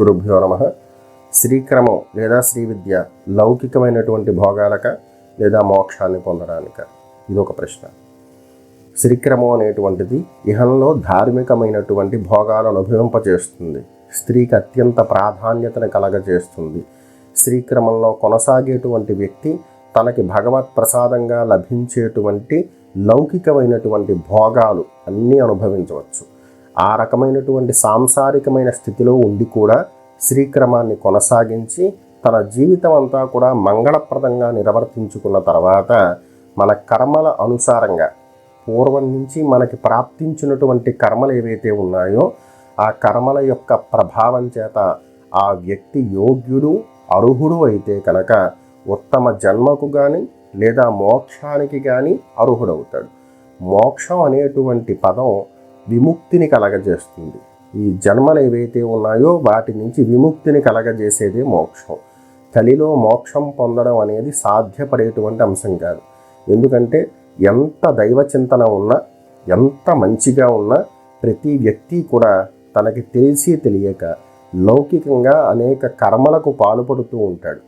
గురుభ్యో నమ. శ్రీక్రమం లేదా శ్రీ విద్య లౌకికమైనటువంటి భోగాలక లేదా మోక్షాన్ని పొందడానిక? ఇదొక ప్రశ్న. శ్రీక్రమం అనేటువంటిది ఇహంలో ధార్మికమైనటువంటి భోగాలను అభివింపచేస్తుంది స్త్రీకి అత్యంత ప్రాధాన్యతను కలగజేస్తుంది. శ్రీక్రమంలో కొనసాగేటువంటి వ్యక్తి తనకి భగవత్ ప్రసాదంగా లభించేటువంటి లౌకికమైనటువంటి భోగాలు అన్నీ అనుభవించవచ్చు. ఆ రకమైనటువంటి సాంసారికమైన స్థితిలో ఉండి కూడా శ్రీక్రమాన్ని కొనసాగించి తన జీవితం అంతా కూడా మంగళప్రదంగా నిర్వర్తించుకున్న తర్వాత మన కర్మల అనుసారంగా పూర్వం నుంచి మనకి ప్రాప్తించినటువంటి కర్మలు ఏవైతే ఉన్నాయో ఆ కర్మల యొక్క ప్రభావం చేత ఆ వ్యక్తి యోగ్యుడు అర్హుడు అయితే కనుక ఉత్తమ జన్మకు కానీ లేదా మోక్షానికి కానీ అర్హుడవుతాడు. మోక్షం అనేటువంటి పదం విముక్తిని కలగజేస్తుంది. ఈ జన్మలు ఏవైతే ఉన్నాయో వాటి నుంచి విముక్తిని కలగజేసేదే మోక్షం. కలిలో మోక్షం పొందడం అనేది సాధ్యపడేటువంటి అంశం కాదు. ఎందుకంటే ఎంత దైవ చింతన ఉన్నా ఎంత మంచిగా ఉన్నా ప్రతి వ్యక్తి కూడా తనకి తెలిసి తెలియక లౌకికంగా అనేక కర్మలకు పాల్పడుతూ ఉంటాడు.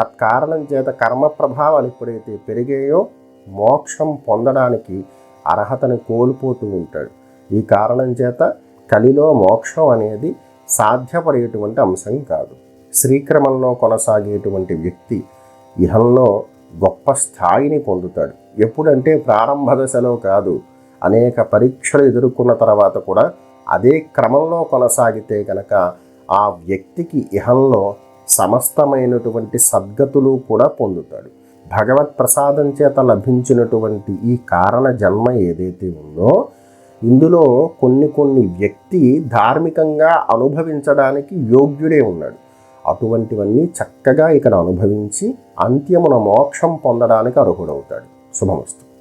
తత్కారణం చేత కర్మ ప్రభావాలు ఎప్పుడైతే పెరిగాయో మోక్షం పొందడానికి అర్హతను కోల్పోతూ ఉంటాడు. ఈ కారణం చేత కలిలో మోక్షం అనేది సాధ్యపడేటువంటి అంశం కాదు. శ్రీక్రమంలో కొనసాగేటువంటి వ్యక్తి ఇహంలో గొప్ప స్థాయిని పొందుతాడు. ఎప్పుడంటే ప్రారంభ దశలో కాదు అనేక పరీక్షలు ఎదుర్కొన్న తర్వాత కూడా అదే క్రమంలో కొనసాగితే కనుక ఆ వ్యక్తికి ఇహంలో సమస్తమైనటువంటి సద్గతులు కూడా పొందుతాడు. భగవత్ ప్రసాదం చేత లభించినటువంటి ఈ కారణ జన్మ ఏదైతే ఉందో ఇందులో కొన్ని కొన్ని వ్యక్తి ధార్మికంగా అనుభవించడానికి యోగ్యుడే ఉన్నాడు. అటువంటివన్నీ చక్కగా ఇక్కడ అనుభవించి అంత్యమున మోక్షం పొందడానికి అర్హుడవుతాడు. శుభమస్తు.